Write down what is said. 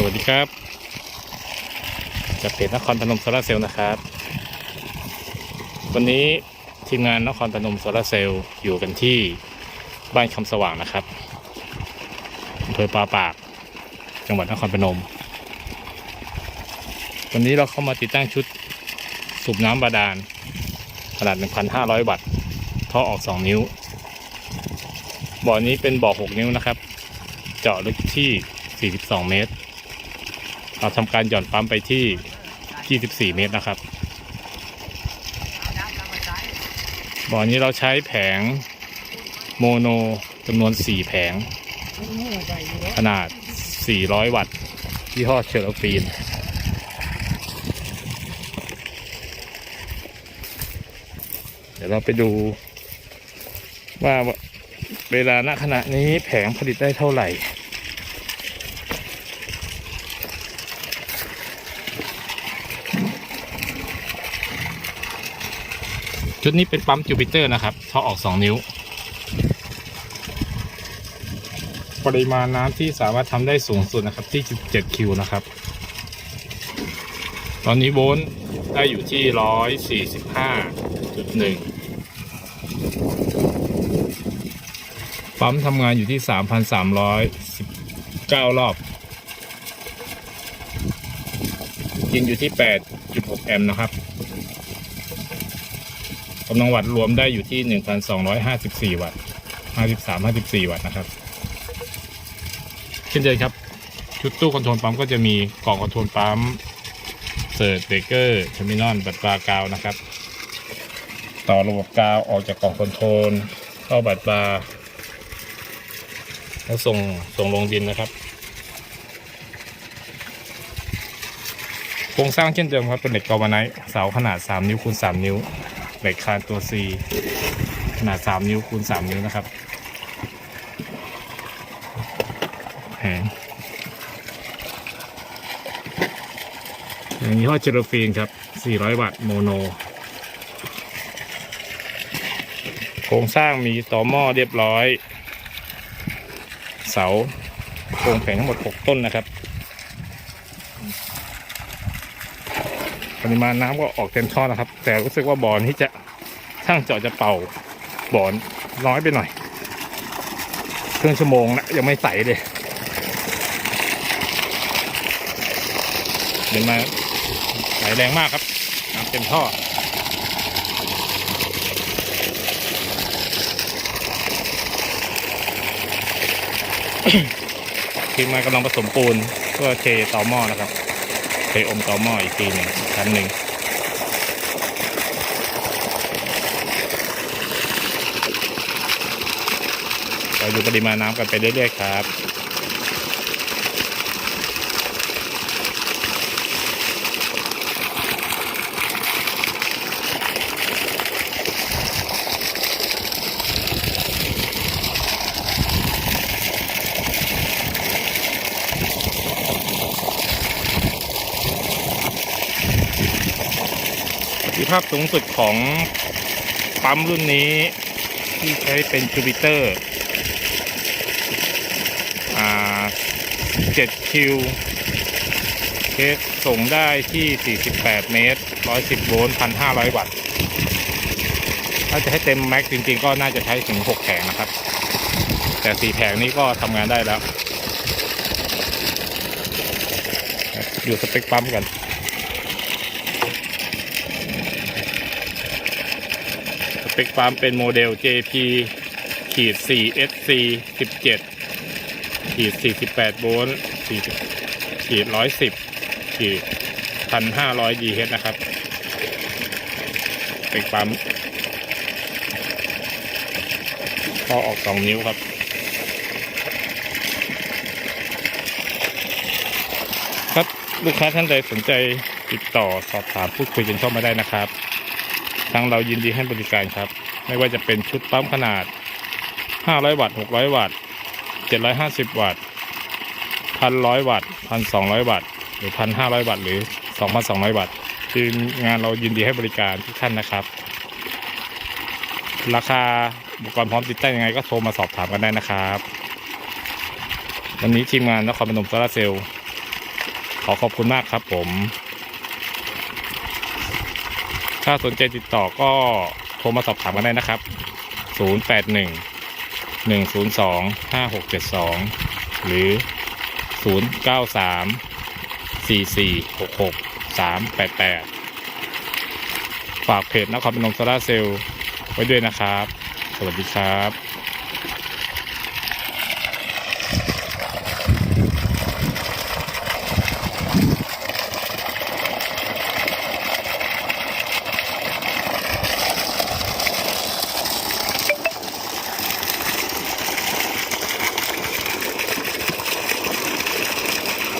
สวัสดีครับจากเพจนครพนมโซลาเซลล์นะครับ วันนี้ทีมงานนครพนมโซลาเซลล์อยู่กันที่บ้านคำสว่างนะครับอำเภอปาปาก จังหวัดนครพนม วันนี้เราเข้ามาติดตั้งชุดสูบน้ำบาดาลขนาด 1,500 วัตต์ท่อออก 2 นิ้ว บ่อนี้เป็นบ่อ 6 นิ้วนะครับ เจาะลึกที่ 42 เมตร เราทำการหย่อนปั๊มไปที่ 24 เมตรนะครับ บ่อนี้เราใช้แผงโมโนจำนวน 4 แผง ขนาด 400 วัตต์ยี่ห้อเชอร์ฟีนเดี๋ยวเราไปดูว่าเวลาณขณะนี้แผงผลิตได้เท่าไหร่ ชุดนี้เป็นปั๊มจูปิเตอร์นะครับท่อออก2นิ้ว ปริมาณน้ำที่สามารถทำได้สูงสุดนะครับที่ 17 คิวนะครับ ตอนนี้โวลต์ได้อยู่ที่ 145.1 ปั๊มทำงานอยู่ที่ 3,319 รอบยิงอยู่ที่ 8.6 แอมป์นะครับ กำลังวัตต์รวมได้อยู่ที่ 1,254 วัตต์ 53 54 วัตต์นะครับ เช่นเดิมครับ ชุดตู้คอนโทรลปั๊มก็จะมีกล่องคอนโทรลปั๊มเสิร์เบเกอร์เทอร์มินอลบัตรปลากาวนะครับ ต่อระบบกาวออกจากกล่องคอนโทรลเข้าบัตรปลาแล้วส่งส่งลงดินนะครับโครงสร้างเช่นเดิมครับเป็นเหล็กกอลวาไนท์เสาขนาด 3 นิ้วคูณ3นิ้ว เหล็กคานตัว C ขนาด 3 นิ้วคูณ 3 นิ้วนะครับแผงอย่างนี้ห้อเจโรฟีนครับ 400 วัตต์โมโน โครงสร้างมีต่อหม้อเรียบร้อย เสาโครงแผงทั้งหมด 6 ต้นนะครับ ริมาณน้ำก็ออกเต็มท่อนะครับ แต่รู้สึกว่าบ่อนี้จะช่างเจาะจะเป่าบ่อนน้อยไปหน่อย เครึ่องชั่วโมงนะยังไม่ใสเลย เดินมาไหลแรงมากครับน้ำเต็มท่อทีมงานกำลังผสมปูนเพื่อเทต่อหม้อนะครับ ไปอมต่อหม้ออีกทีหนึ่งชั้นหนึ่งเราดูปริมาณน้ำกันไปเรื่อยๆครับ สิทธิภาพสูงสุดของปั๊มรุ่นนี้ที่ใช้เป็นจูปิเตอร์อ่า7คิวเคสส่งได้ที่ 48 เมตร 110 โวลต์ 1,500 วัตต์ ถ้าจะให้เต็มแม็กซ์จริงๆ ก็น่าจะใช้ถึง 6 แผงนะครับ แต่ 4 แผงนี้ก็ทำงานได้แล้ว อยู่สเปคปั๊มกัน เปคปั๊มเป็นโมเดล JP ขีด 4 SC 17 ขีด 48 โวลต์ขีด 110 ขีด 1,500 GH นะครับ เปคปั๊มก็ออก 2 นิ้วครับครับลูกค้าท่านใดสนใจติดต่อสอบถามพูดคุยกันเข้ามาได้นะครับ ทางเรายินดีให้บริการครับ ไม่ว่าจะเป็นชุดปั๊มขนาด 500 วัตต์ 600 วัตต์ 750 วัตต์ 1,100 วัตต์ 1,200 วัตต์ หรือ 1,500 วัตต์ หรือ 2,200 วัตต์คืองานเรายินดีให้บริการทุกท่านนะครับ ราคาอุปกรณ์พร้อมติดตั้งยังไงก็โทรมาสอบถามกันได้นะครับ วันนี้ทีมงานนครพนมโซลาเซลล์อขอบคุณมากครับผม ถ้าสนใจติดต่อก็โทรมาสอบถามกันได้นะครับ 081 102 5672 หรือ 093 4466 388 ฝากเพจนครพนมโซลาร์เซลล์ไว้ด้วยนะครับ สวัสดีครับ